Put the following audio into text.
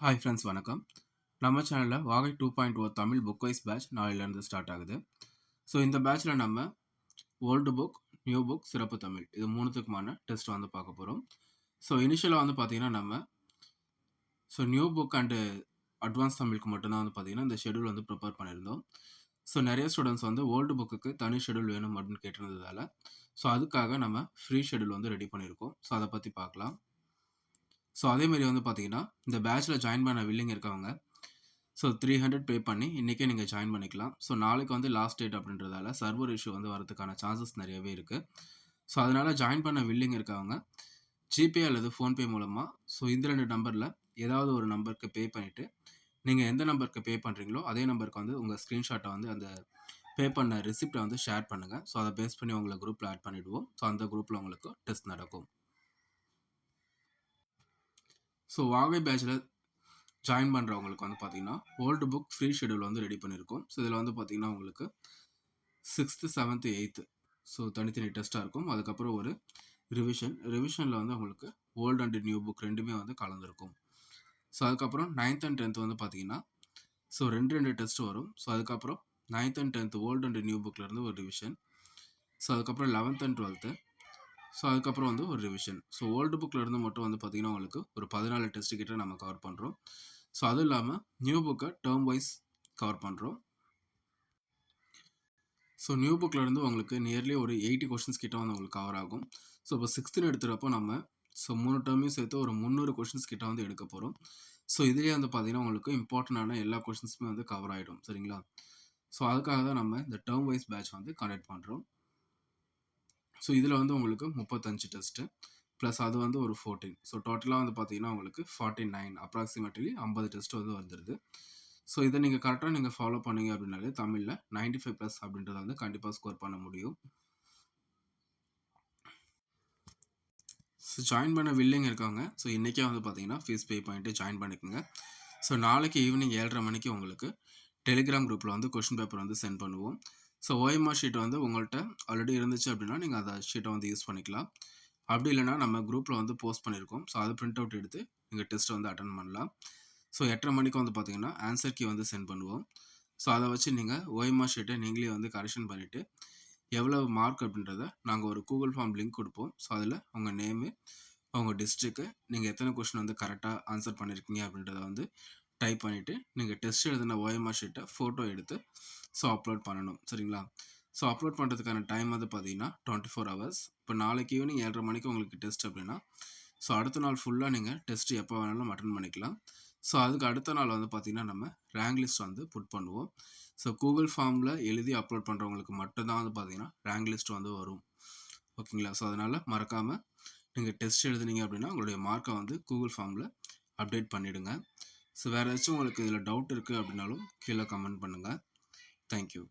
Hi friends வணக்கம். நம்ம சேனலில் Vaagai two point O Tamil book wise batch நாளையிலேருந்து ஸ்டார்ட் ஆகுது. ஸோ இந்த பேட்ச்சில் நம்ம ஓல்டு புக் நியூ புக் சிறப்பு தமிழ் இது மூணுத்துக்குமான டெஸ்ட் வந்து பார்க்க போகிறோம் ஸோ இனிஷியலாக வந்து பார்த்திங்கன்னா நம்ம so new book and advance தமிழுக்கு மட்டும்தான் வந்து பார்த்திங்கன்னா இந்த ஷெடியூல் வந்து ப்ரிப்பேர் பண்ணியிருந்தோம். ஸோ நிறைய ஸ்டூடெண்ட்ஸ் வந்து ஓல்டு புக்குக்கு தனி ஷெடியூல் வேணும் அப்படின்னு கேட்டிருந்ததால் ஸோ அதுக்காக நம்ம ஃப்ரீ ஷெடியூல் வந்து ரெடி பண்ணியிருக்கோம். ஸோ அதை பற்றி பார்க்கலாம். ஸோ அதேமாரி வந்து பார்த்தீங்கன்னா இந்த பேட்சில் ஜாயின் பண்ண வில்லிங் இருக்கவங்க ஸோ த்ரீ ஹண்ட்ரட் பே பண்ணி இன்றைக்கே நீங்கள் ஜாயின் பண்ணிக்கலாம். ஸோ நாளைக்கு வந்து லாஸ்ட் டேட் அப்படின்றதால சர்வர் இஷ்யூ வந்து வரதுக்கான சான்சஸ் நிறையவே இருக்குது ஸோ அதனால் ஜாயின் பண்ண வில்லிங் இருக்கவங்க ஜிபே அல்லது ஃபோன்பே மூலமாக ஸோ இந்த ரெண்டு நம்பரில் ஏதாவது ஒரு நம்பருக்கு பே பண்ணிவிட்டு நீங்கள் எந்த நம்பருக்கு பே பண்ணுறீங்களோ அதே நம்பருக்கு வந்து உங்கள் ஸ்க்ரீன்ஷாட்டை வந்து அந்த பே பண்ண ரிசிப்டை வந்து ஷேர் பண்ணுங்கள் ஸோ அதை பேஸ் பண்ணி உங்களை குரூப்பில் ஆட் பண்ணிவிடுவோம் ஸோ அந்த குரூப்பில் உங்களுக்கு டெஸ்ட் நடக்கும். ஸோ வாகை பேட்சில் ஜாயின் பண்ணுறவங்களுக்கு வந்து பார்த்தீங்கன்னா ஓல்டு புக் ஃப்ரீ ஷெடியூல் வந்து ரெடி பண்ணியிருக்கோம் ஸோ இதில் வந்து பார்த்தீங்கன்னா உங்களுக்கு சிக்ஸ்த்து செவன்த்து எயித்து ஸோ தனித்தனி டெஸ்ட்டாக இருக்கும். அதுக்கப்புறம் ஒரு ரிவிஷன் ரிவிஷனில் வந்து உங்களுக்கு ஓல்டு அண்ட் நியூ புக் ரெண்டுமே வந்து கலந்துருக்கும். ஸோ அதுக்கப்புறம் நைன்த் அண்ட் டென்த் வந்து பார்த்தீங்கன்னா ஸோ ரெண்டு ரெண்டு டெஸ்ட் வரும். ஸோ அதுக்கப்புறம் ninth and tenth old and new புக்லேருந்து ஒரு ரிவிஷன் ஸோ அதுக்கப்புறம் லெவன்த் அண்ட் டுவெல்த்து ஸோ அதுக்கப்புறம் வந்து ஒரு ரிவிஷன் ஸோ ஓல்டு புக்கில் இருந்து மட்டும் வந்து பார்த்திங்கன்னா உங்களுக்கு ஒரு பதினாலு டெஸ்ட் கிட்ட நம்ம கவர் பண்ணுறோம் ஸோ அதுவும் இல்லாமல் நியூ புக்கை டேர்ம் வைஸ் கவர் பண்ணுறோம் ஸோ நியூ புக்கில் இருந்து உங்களுக்கு நியர்லி ஒரு எயிட்டி கொஷின்ஸ் கிட்ட வந்து உங்களுக்கு கவர் ஆகும். ஸோ இப்போ சிக்ஸ்த்துன்னு எடுத்துகிறப்போ நம்ம ஸோ மூணு டேர்மையும் சேர்த்து ஒரு முந்நூறு கொஷின்ஸ் கிட்ட வந்து எடுக்க போகிறோம் ஸோ இதுலேயே வந்து பார்த்திங்கன்னா உங்களுக்கு இம்பார்ட்டண்டான எல்லா கொஷின்ஸுமே வந்து கவர் ஆகிடும் சரிங்களா? ஸோ அதுக்காக தான் நம்ம இந்த டேர்ம் வைஸ் பேட்ச் வந்து கண்டக்ட் பண்ணுறோம் ஸோ இதில் வந்து உங்களுக்கு முப்பத்தஞ்சு டெஸ்ட்டு ப்ளஸ் அது வந்து ஒரு ஃபோர்டீன் ஸோ டோட்டலாக வந்து பார்த்தீங்கன்னா உங்களுக்கு ஃபார்ட்டி நைன் அப்ராக்சிமேட்லி ஐம்பது டெஸ்ட் வந்து வந்துடுது ஸோ இதை நீங்கள் கரெக்டாக நீங்கள் ஃபாலோ பண்ணீங்க அப்படின்னாலே தமிழில் நைன்டி ஃபைவ் ப்ளஸ் அப்படின்றத வந்து கண்டிப்பாக ஸ்கோர் பண்ண முடியும். ஸோ ஜாயின் பண்ண வில்லிங் இருக்காங்க. ஸோ இன்றைக்கே வந்து பார்த்தீங்கன்னா ஃபீஸ் பே பண்ணிட்டு ஜாயின் பண்ணிக்கோங்க. ஸோ நாளைக்கு ஈவினிங் ஏழரை மணிக்கு உங்களுக்கு டெலிகிராம் குரூப்பில் வந்து கொஷின் பேப்பர் வந்து சென்ட் பண்ணுவோம். ஸோ ஓஎம்ஆர் ஷீட் வந்து உங்கள்கிட்ட ஆல்ரெடி இருந்துச்சு அப்படின்னா நீங்கள் அதை ஷீட்டை வந்து யூஸ் பண்ணிக்கலாம். அப்படி இல்லைனா நம்ம குரூப்பில் வந்து போஸ்ட் பண்ணியிருக்கோம் ஸோ அதை பிரிண்ட் அவுட் எடுத்து நீங்கள் டெஸ்ட்டை வந்து அட்டன் பண்ணலாம். ஸோ எட்டரை மணிக்கு வந்து பார்த்தீங்கன்னா ஆன்சர் கீ வந்து சென்ட் பண்ணுவோம். ஸோ அதை வச்சு நீங்கள் ஓஎம்ஆர் ஷீட்டை நீங்களே வந்து கரெக்ஷன் பண்ணிவிட்டு எவ்வளோ மார்க் அப்படின்றத நாங்கள் ஒரு கூகுள் ஃபார்ம் லிங்க் கொடுப்போம். ஸோ அதில் உங்கள் நேமு உங்கள் டிஸ்ட்ரிக்கு நீங்கள் எத்தனை கொஷின் வந்து கரெக்டாக ஆன்சர் பண்ணியிருக்கீங்க அப்படின்றத வந்து டைப் பண்ணிவிட்டு நீங்கள் டெஸ்ட் எழுதின ஓஎம்ஆர் ஷீட்டை ஃபோட்டோ எடுத்து ஸோ அப்லோட் பண்ணணும். சரிங்களா? ஸோ அப்லோட் பண்ணுறதுக்கான டைம் வந்து பார்த்தீங்கன்னா டுவெண்ட்டி ஃபோர் ஹவர்ஸ் இப்போ நாளைக்கு ஈவினிங் ஏழரை மணிக்கு உங்களுக்கு டெஸ்ட் அப்படின்னா ஸோ அடுத்த நாள் ஃபுல்லாக நீங்கள் டெஸ்ட் எப்போ வேணாலும் அட்டன் பண்ணிக்கலாம். ஸோ அதுக்கு அடுத்த நாள் வந்து பார்த்திங்கன்னா நம்ம ரேங்க் லிஸ்ட் வந்து புட் பண்ணுவோம். ஸோ கூகுள் ஃபார்மில் எழுதி அப்லோட் பண்ணுறவங்களுக்கு மட்டும்தான் வந்து பார்த்திங்கன்னா ரேங்க் லிஸ்ட் வந்து வரும். ஓகேங்களா? ஸோ அதனால் மறக்காமல் நீங்கள் டெஸ்ட் எழுதுனீங்க அப்படின்னா உங்களுடைய மார்க்கை வந்து கூகுள் ஃபார்மில் அப்டேட் பண்ணிவிடுங்க ஸோ வேறு ஏதாச்சும் உங்களுக்கு இதில் டவுட் இருக்குது அப்படின்னாலும் கீழே கமெண்ட் பண்ணுங்கள் தேங்க்யூ